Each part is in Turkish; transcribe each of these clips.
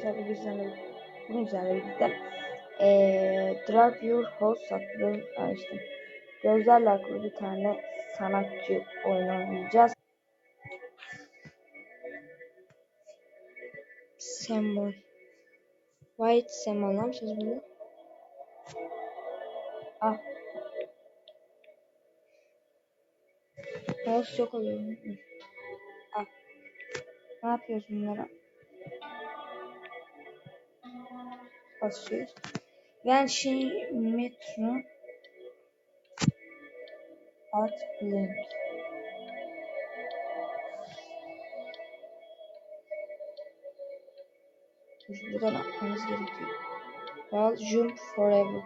arkadaşlar bugün sizlerle bugün sizlerle birlikte eee Drag Your House adlı işte gözlerle akıllı bir tane sanatçı oyunu oynayacağız. Sembol. White sembol ne yapacağız bunu? Ah. Mouse çok oluyor. Ah. Ne yapıyoruz bunlara? Basıyoruz. Ben şey metro at blend. Buradan atmamız gerekiyor. Well, jump forever.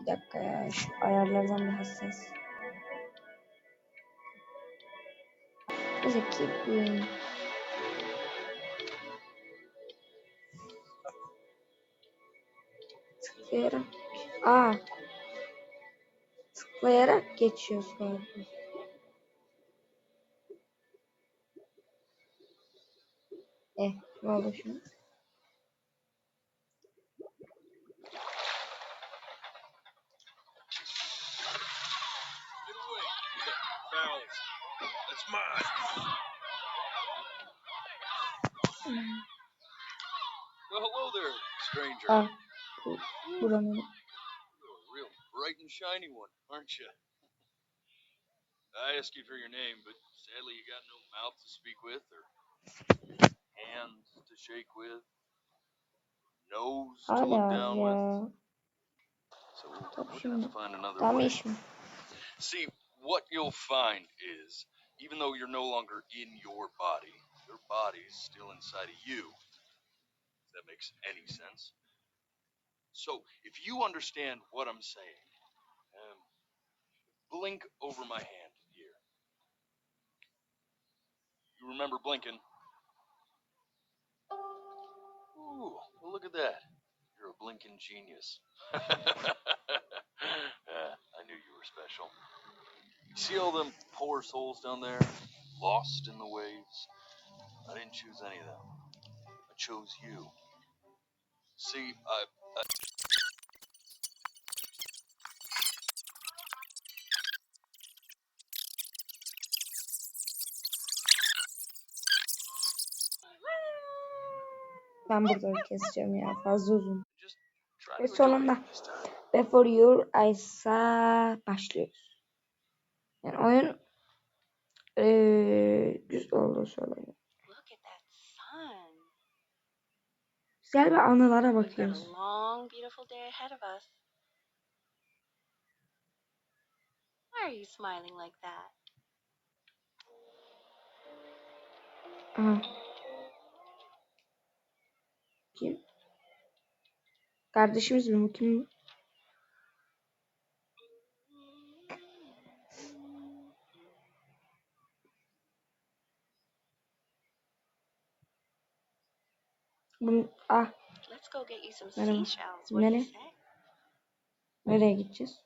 Bir dakika ya şu ayarlardan bir hassas. Neyse keep aa tıklayarak geçiyoruz galiba. Eh ne oldu şimdi? Well, hello there, stranger. Bu, buranın a bright and shiny one, aren't you? I asked you for your name, but sadly you got no mouth to speak with, or hands to shake with, nose to look down with. So we're gonna have to find another way. See, what you'll find is, even though you're no longer in your body, your body's still inside of you. If that makes any sense. So, if you understand what I'm saying, blink over my hand here. You remember blinking? Ooh, well, look at that. You're a blinking genius. Uh, I knew you were special. See all them poor souls down there, lost in the waves? I didn't choose any of them. I chose you. See, I, I Ben burada keseceğim ya fazla uzun. Ve sonunda. Before Your Eyes'a başlıyoruz. Yani oyun eee güzel that sun. Güzel bir anılara bakıyoruz. a long, beautiful day ahead of us. Why are you smiling like that? Aha. Kim? Kardeşimiz mi bu kim? Bunun, ah Let's go get you some Merhaba. Nereye? nereye gideceğiz?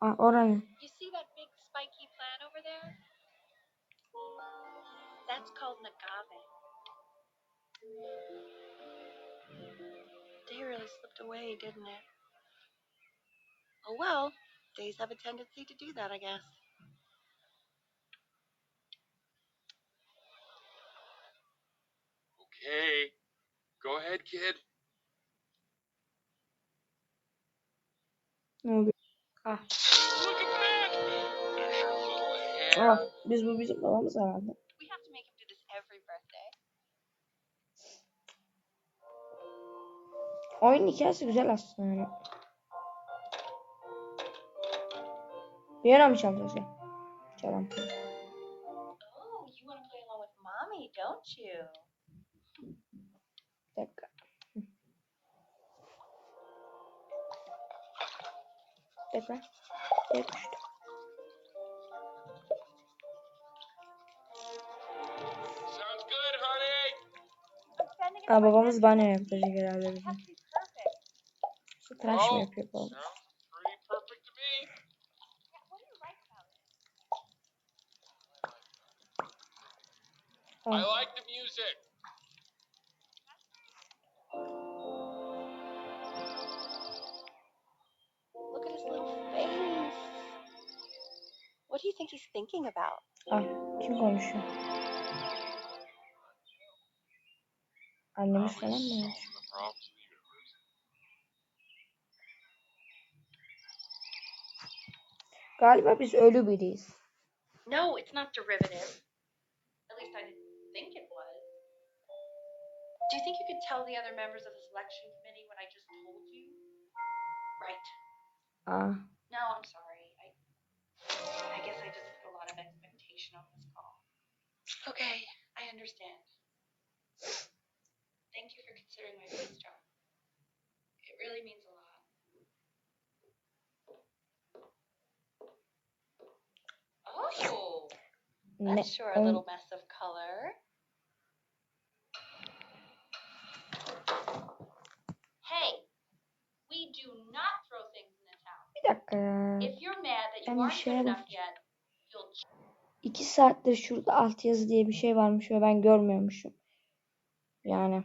Ah oraya. That's called an agave. Day really slipped away, didn't it? Oh well, days have a tendency to do that, I guess. Okay. Go ahead, kid. Ne oluyor? Ah. Look at that. There's your little Ah, hand. biz bu bizim babamız herhalde. Oyun hikayesi güzel aslında yani. Piyano mı çalacağız ya? Çalalım. Oh, you want to play along with mommy, don't you? Bir dakika. Tekrar. Tekrar. Sounds good, honey. Aa, babamız banyo yapacak herhalde bizim. Şu tıraş Oh, yapıyor? Sounds pretty perfect to me. Yeah, what do you like about it? I like the music. Look at his little face. What do you think he's thinking about? Ah, kim konuşuyor? Annemiz falan mı? Solving olmuş? the problems of the universe. Galiba biz ölü biriyiz. No, it's not derivative. At least I didn't think it was. Do you think you could tell the other members of the selection committee what I just told you? Right. Aa, No, I'm sorry. I I guess I just put a lot of expectation on this call. Okay, I understand. Thank you for considering my face job. It really means That's sure a little mess of color. hey, we do not throw things in the towel. Bir dakika ya. If you're mad that Ben you bir aren't şeye good enough yet, you'll İki saattir şurada altyazı diye bir şey varmış ve ben görmüyormuşum. Yani.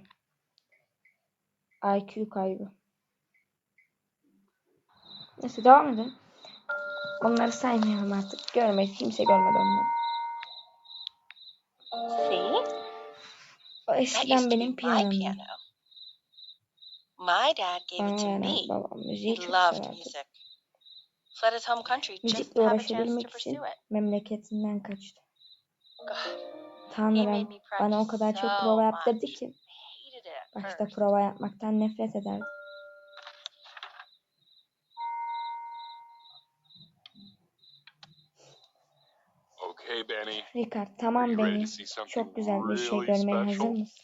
IQ kaybı. Neyse devam edelim. Onları saymayalım artık. Görmedi. Kimse görmedi onları. Eskiden benim piano. My dad gave it to me. babam müziği çok loved music. Fled his home country just to have a chance to pursue it. memleketinden kaçtı. Tanrım bana o kadar çok prova yaptırdı ki başta prova yapmaktan nefret ederdim. Okay, Benny. Ricard tamam something Çok güzel bir şey görmeye hazır mısın?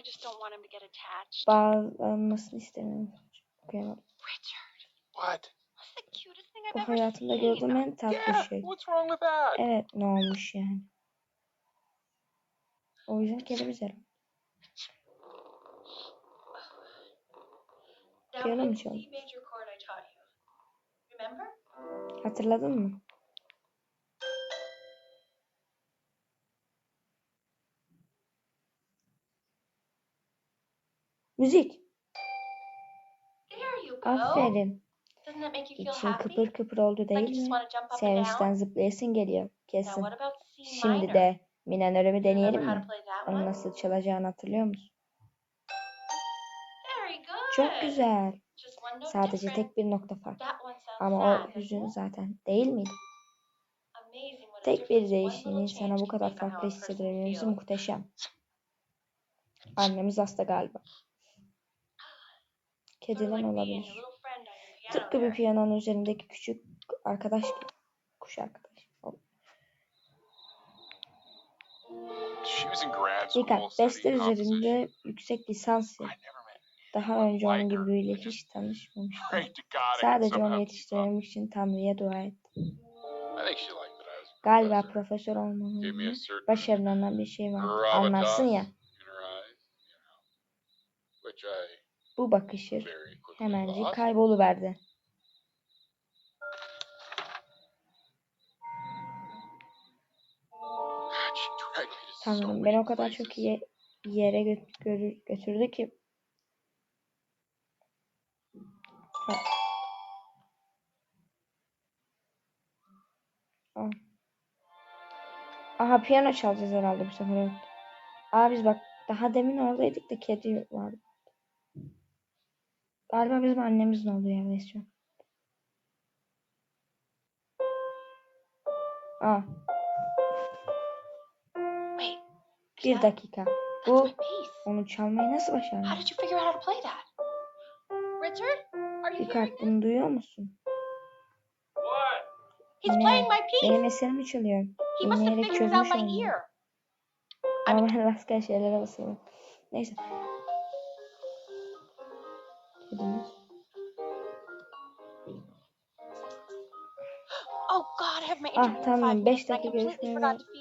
I just don't want him to get attached. Bağlanmasını istemiyorum. Okuyamadım. Richard, What? that's the cutest thing I've Bu ever hayatımda gördüğüm en tatlı Yeah, şey. what's wrong with that? Evet ne olmuş yani. O yüzden kedi güzel. Now Piyano mu play the çalıyor? C major chord I taught you. Remember? Hatırladın mı? Müzik. Aferin. İçin kıpır kıpır oldu değil mi? Sevinçten zıplayasın geliyor. Kesin. Şimdi de Remember deneyelim mi? Onu nasıl çalacağını hatırlıyor musun? Çok güzel. Sadece tek bir nokta fark. Ama o hüzün zaten değil miydi? Tek bir değişiğin insana bu kadar farklı feels. muhteşem. Annemiz hasta galiba. Kediden olabilir. Tıpkı bir piyanonun üzerindeki küçük arkadaş. Kuş arkadaş. Dikkat, studying beste composition. üzerinde yüksek lisans. Daha önce onun gibi biriyle hiç tanışmamıştım. Sadece onu yetiştirebilmek için Tanrı'ya dua et. I think she liked that I was a Galiba profesör olmanın başarılarından bir şey var. Anlarsın ya. which I Bu quickly hemencik kayboluverdi. Tanrım beni o kadar çok iyi yere gö- götürdü ki. Ha. Aa. Aha piyano çalacağız herhalde bu sefer. Evet. Aa biz bak daha demin oradaydık da kedi vardı. Galiba bizim annemizin olduğu an. Aa, Wait, bir dakika. Bu onu çalmayı nasıl How başardın? did you figure out how to play that? Richard, are you this? bunu duyuyor musun? What? He's Ne? playing my piece. Benim eserimi çalıyor. He must have figured it out olmalı. ear. Ama ben rastgele şeylere basıyorum. Neyse. Oh God, I have my Ah, tamam, five beş minutes and I dakika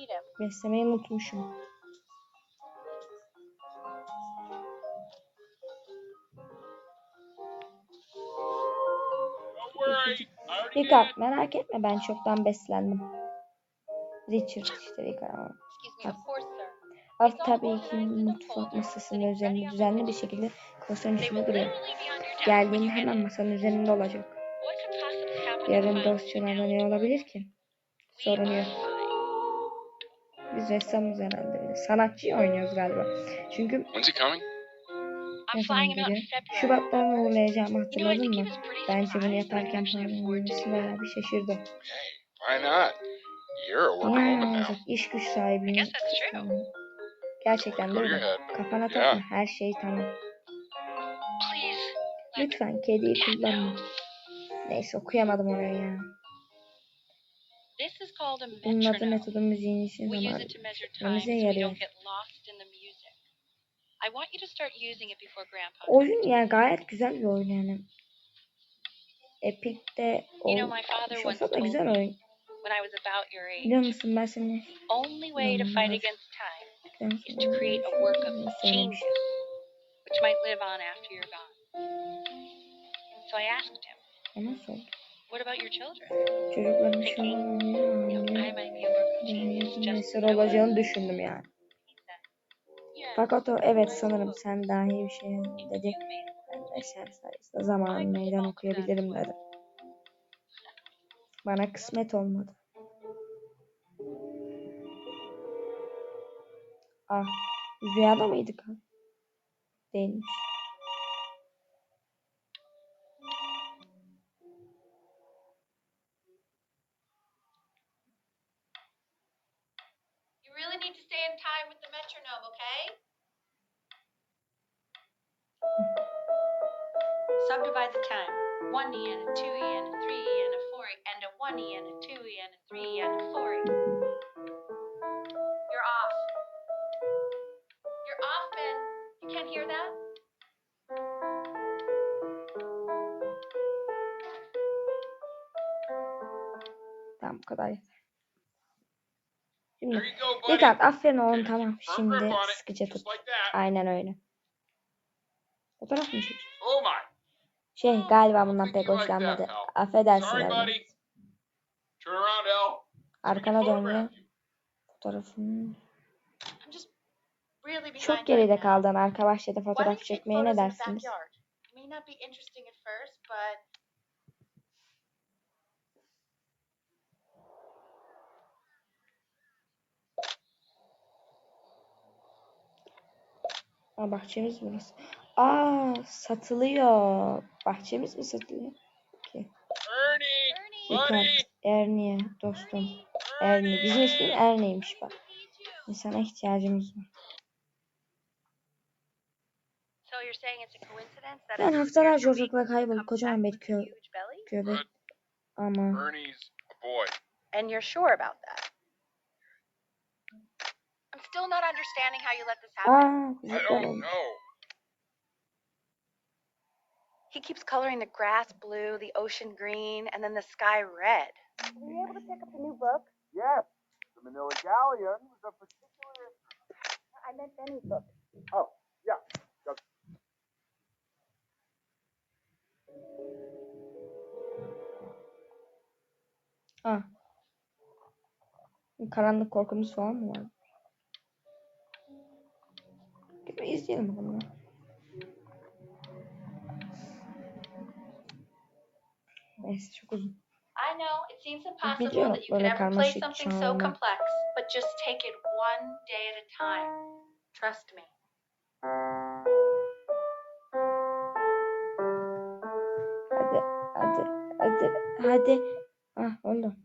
him. Beslemeyi unutmuşum. Did. merak etme ben çoktan beslendim. Richard işte Ricard ama. Excuse me, Af tabii ki mutfak masasının üzerinde düzenli bir şekilde will üstünde duruyor. Geldiğinde hemen masanın üzerinde olacak. Yarın dosyalarda ne olabilir ki? Sorun yok. Biz ressamız herhalde. Sanatçıyı oynuyoruz galiba. Çünkü When's he coming? I'm ne zaman geliyor? Şubat'tan I hatırladın mı? was pretty Bence bunu yaparken to. bayağı bir şaşırdı. Why not? You're a workaholic now. İş güç I sahibiyim. Gerçekten head. Kafana takma. Her şey tamam. Lütfen kediyi kullanma. Neyse okuyamadım orayı ya. Bunun adı metodun müziğin için zamanı. we yarıyor. don't get lost in the music. I want you to start using it before Grandpa. Oyun yani gayet güzel bir oyun yani. Epic'te olmuş olsa da güzel oyun. when I was about your age, Biliyor musun ben seni the only way to fight against time is to create a work of genius, which might live on after you're gone. So I asked him, what about your children? Thinking, You know, I might be a work of genius just was. olacağını düşündüm yani. He said, "Yes, Fakat o evet sanırım sen dahi bir şey dedi. Ben de eser sayesinde zaman meydan okuyabilirim dedi. Bana kısmet olmadı. Ah, rüyada mıydık? ha? Değilmiş. You really need to stay in time with the metronome, okay? Subdivide the time. One E and a two E and a three E and a four E and a one E and a two E and a three E and a four kadar yeter. Şimdi dikkat aferin oğlum tamam. Şimdi sıkıca tut. Aynen öyle. Fotoğraf mı çekiyor? Oh. Şey galiba bundan pek hoşlanmadı. Affedersin can Arkana dön ve fotoğrafını. Çok geride kaldın arka bahçede fotoğraf çekmeye ne dersiniz? backyard? It may not be interesting at first, but Aa, bahçemiz burası. Aa satılıyor. Bahçemiz mi satılıyor? Okey. Ernie. Ernie dostum. Ernie. Bizim ismimiz Ernie'ymiş bak. İnsana ihtiyacımız var. Ben a haftalarca spiritual ortalıkta being kaybolup kocaman bir kö göbek ama. And you're sure about that? I'm still not understanding how you let this happen. aa I don't know. He keeps coloring the grass blue, the ocean green, and then the sky red. Were you able to pick up the new book? Yes, the Manila Galleon was a particular. I meant Benny's book. Oh, yeah. Aa. Ah. Karanlık korkumuz falan mı var? Izleyelim. Neyse çok uzun. I know it seems impossible Biliyorum, that you could ever play something so complex, but just take it one day at a time. Trust me. Hadi hadi hadi hadi. Ah oldu.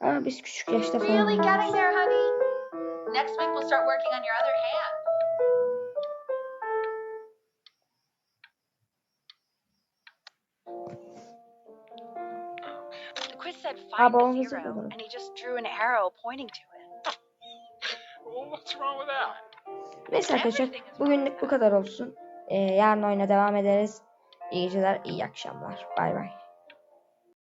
Aa biz küçük yaşta falan. Really getting there, honey? Next week we'll start working on your other hand. The quiz said find the bulalım. and he just drew an arrow pointing to it. Well, what's wrong with that? Neyse arkadaşlar bugünlük bu kadar olsun. Ee, yarın oyuna devam ederiz. İyi geceler, iyi akşamlar. Bay bay.